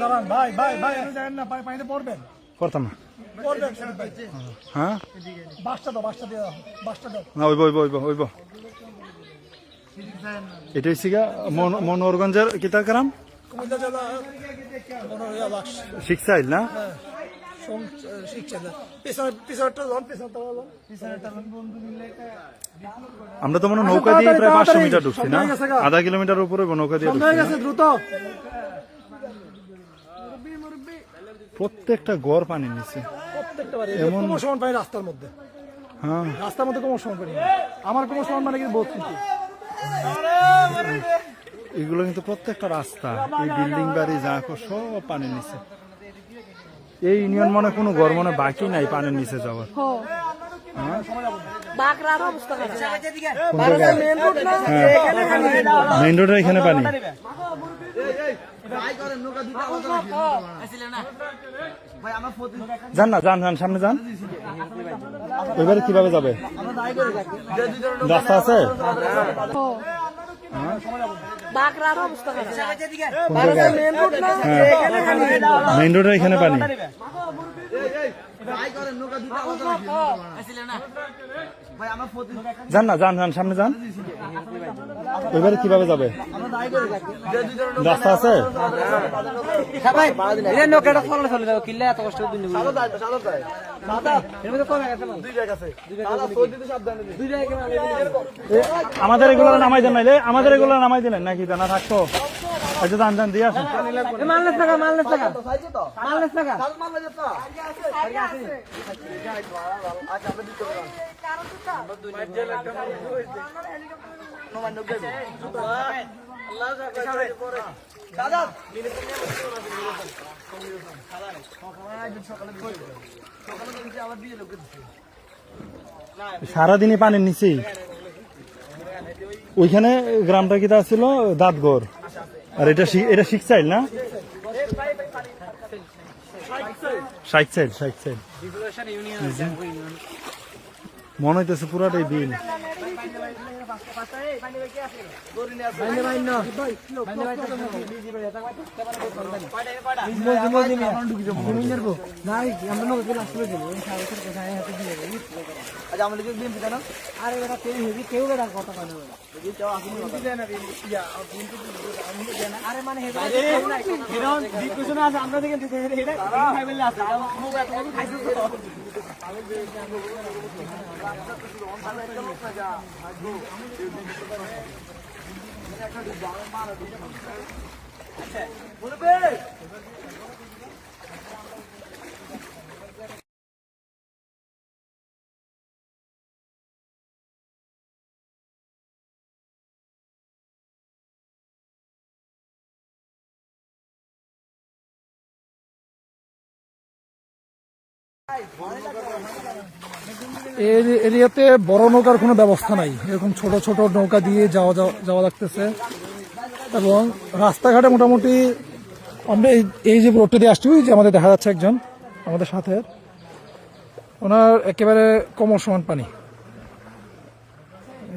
দাঁড়ান ভাই না ভাই পানিতে পড়বেন। করতাম না। পড়বেন। হ্যাঁ? বাসটা দাও বাসটা দিয়ে দাও বাসটা দাও। না ওইব ওইব ওইব ওইব। এটা হচ্ছে গা মনোহরগঞ্জের কিতা গ্রাম শিখসাইল না? লোন আমরা তো মনে নৌকা দিয়ে প্রায় পাঁচশো মিটার ঢুকছি না? হয়ে। আধা কিলোমিটার উপরে নৌকা দিয়ে হয়ে দ্রুত। প্রত্যেকটা গড় পানি নিচে। প্রত্যেকটা বাড়ি কোনো সমান পানি রাস্তার মধ্যে। হ্যাঁ। রাস্তার মধ্যে কোনো সমান পানি নেই। আমার কোনো সমান মানে কিন্তু বহুত এগুলো কিন্তু প্রত্যেকটা রাস্তা এই বিল্ডিং বাড়ি যা সব পানির নিচে। এই ইউনিয়ন মনে কোনো ঘর মনে বাকি নাই পানির নিচে যাওয়ার। বাগরার অবস্থা মেইন রোডের এখানে পানি যান না যান যান সামনে যান ওইবারে কীভাবে যাবে রাস্তা আছে মেইন রোডের এখানে পানি যান না যান যান সামনে যান। ওইবারে কীভাবে যাবে? রাস্তা আছে? আমাদের এগুলো নামাই দেন নাইলে আমাদের এগুলো নামাই দিলেন নাকি? জানা থাকতো? আচ্ছা দান দান দিয়ে আসুন। মালনেস টাকা মালনেস টাকা মালনেস টাকা সারাদিনই পানির নিচেই। ওইখানে গ্রামটা কিটা ছিল? দাঁতগড় আর এটা এটা শিখ চাইল না? ষাট ষাট মনে হইতেছে পুরাটাই বিল। আচ্ছা মানে আমরা থেকে দিতে হেডা খাই বলে আছে এই এরিয়াতে বড় নৌকার কোনো ব্যবস্থা নাই। এরকম ছোট ছোট নৌকা দিয়ে যাওয়া যাওয়া- লাগতেছে। এবং রাস্তাঘাটে মোটামুটি আমরা এই- যে রোডটা দিয়ে আসছি যে আমাদের দেখা যাচ্ছে একজন, আমাদের সাথে। ওনার একেবারে কোমর সমান পানি।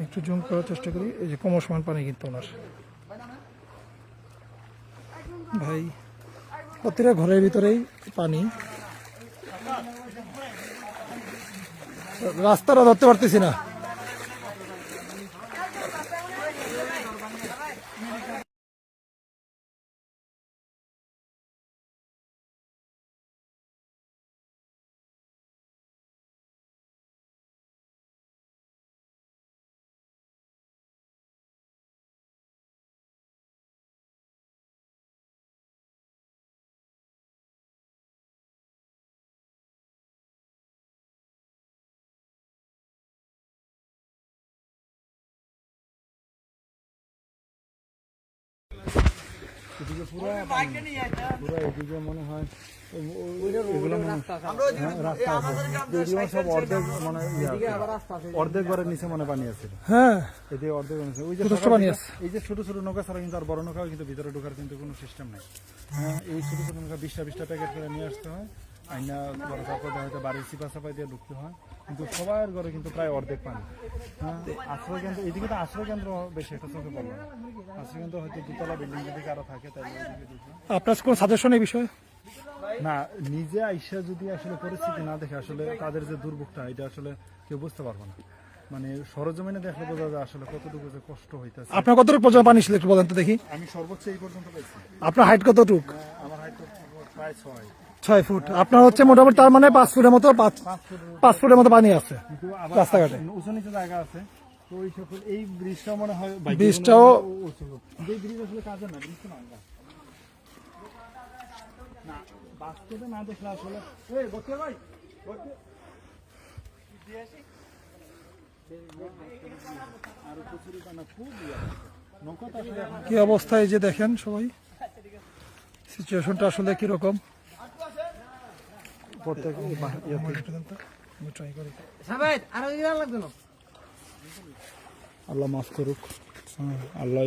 একটু জুম করার চেষ্টা করি, এই যে কোমর সমান পানি কিন্তু ওনার। ভাই, প্রতিটা ঘরের ভিতরেই পানি। রাস্তাটা ধরতে পারতেছি না। এদিকে মনে হয় মনে হয় হ্যাঁ, অর্ধেক মানে ইয়ে আছে। অর্ধেক ঘরের নিচে মনে পানি আছে। হ্যাঁ। এদিকে অর্ধেক ওই যে পানি আছে। এই যে ছোট ছোট নৌকা ছাড়া কিন্তু আর বড় নৌকাও কিন্তু ভিতরে ঢোকার কিন্তু কোনো সিস্টেম নাই। হ্যাঁ এই ছোট ছোট নৌকা বিশটা বিশটা প্যাকেট করে নিয়ে আসতে হয়। আইনা বড় হয়তো বাড়ির চিপা চাপাই দিয়ে ঢুকতে হয়। কিন্তু সবার ঘরে কিন্তু প্রায় অর্ধেক পানি। হ্যাঁ? আশ্রয় কেন্দ্র এদিকে তো আশ্রয় কেন্দ্র বেশি একটা চোখে পড়ল না। আশ্রয় কেন্দ্র হয়তো দুতলা বিল্ডিং যদি কারও থাকে তাহলে আপনার কোনো সাজেশন এই বিষয়ে? না নিজে আইসা যদি আসলে পরিস্থিতি না দেখে আসলে তাদের যে দুর্ভোগটা এটা আসলে কেউ বুঝতে পারবে না। মানে সরজমিনে দেখলে বোঝা যায় আসলে কতটুকু যে কষ্ট হইতেছে। আপনার কতটুকু পর্যন্ত পানি ছিল একটু বলেন তো দেখি। আমি সর্বোচ্চ এই পর্যন্ত পেয়েছি আপনার হাইট কতটুকু? আমার হাইট প্রায় ছয়। ছয় ফুট আপনার হচ্ছে মোটামুটি তার মানে পাঁচ ফুটের মতো পাঁচ ফুটের মতো পানি আছে রাস্তাঘাটে। উঁচু নিচু জায়গা আছে এই ব্রিজটা মনে হয় ব্রিজটাও- কোনো উঁচু। কিন্তু এই ব্রিজ আসলে কাজে না ব্রিজ না বাস্তবে না দেখলে আসলে এই বকে ভাই বকে। আর কচুরি পানা খুব ইয়ে আছে। নৌকাটা আসলে এখন কি অবস্থা এই যে দেখেন সবাই সিচুয়েশনটা আসলে কীরকম প্রত্যেক লাগবে না? আল্লাহ মাফ করুক। আল্লাহ